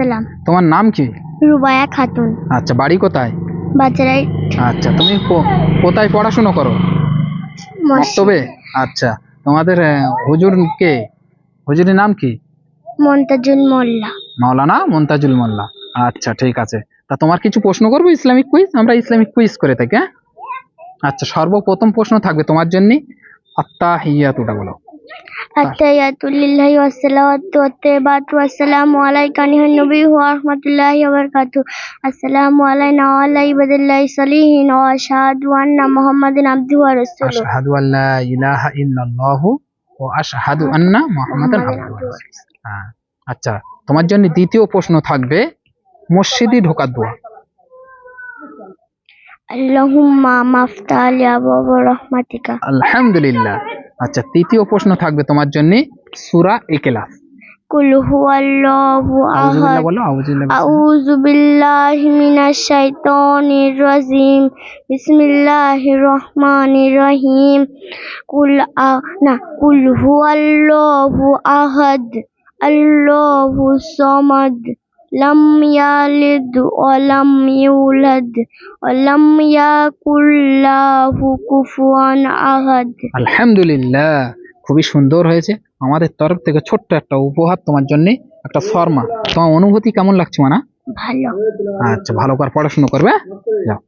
আসসালাম। তোমার নাম কি? রুবায়া খাতুন। আচ্ছা বাড়ি কোথায়? বাজারাই আচ্ছা তুমি কোথায় পড়াশোনা করো? মক্তবে আচ্ছা তোমাদের হুজুর কে? হুজুরের নাম কি? মন্তাজুল মোল্লা। মাওলানা মন্তাজুল মোল্লা। আচ্ছা ঠিক আছে। তা তোমার কিছু প্রশ্ন করব ইসলামিক কুইজ? আমরা ইসলামিক কুইজ করে থাকি হ্যাঁ? আচ্ছা সর্বপ্রথম প্রশ্ন থাকবে তোমার জন্য। আত্তাহিয়াতুটা বলো। হ্যাঁ আচ্ছা তোমার জন্য দ্বিতীয় প্রশ্ন থাকবে মসজিদে ঢোকার দোয়া। আল্লাহুম্মা আলহামদুলিল্লাহ। আচ্ছা তৃতীয় প্রশ্ন থাকবে তোমার জন্য সূরা ইখলাস কুল হুয়াল্লাহু আহাদ। আউযু বিল্লাহি মিনাশ শাইতানির রাজিম। বিসমিল্লাহির রহমানির রহিম। কুল আ না কুল হুয়াল্লাহু আহাদ। আল্লাহু সামাদ। লাম ইয়ালিদ ولم يولد ইউলাদ يكن له كفوا কুফুয়ান আহাদ আলহামদুলিল্লাহ খুবই সুন্দর হয়েছে। আমাদের তরফ থেকে ছোট্ট একটা উপহার তোমার জন্য একটা ফর্মা তোমার অনুভূতি কেমন লাগছে মানা? ভালো। আচ্ছা ভালো করে পড়াশোনা করবে? যাও।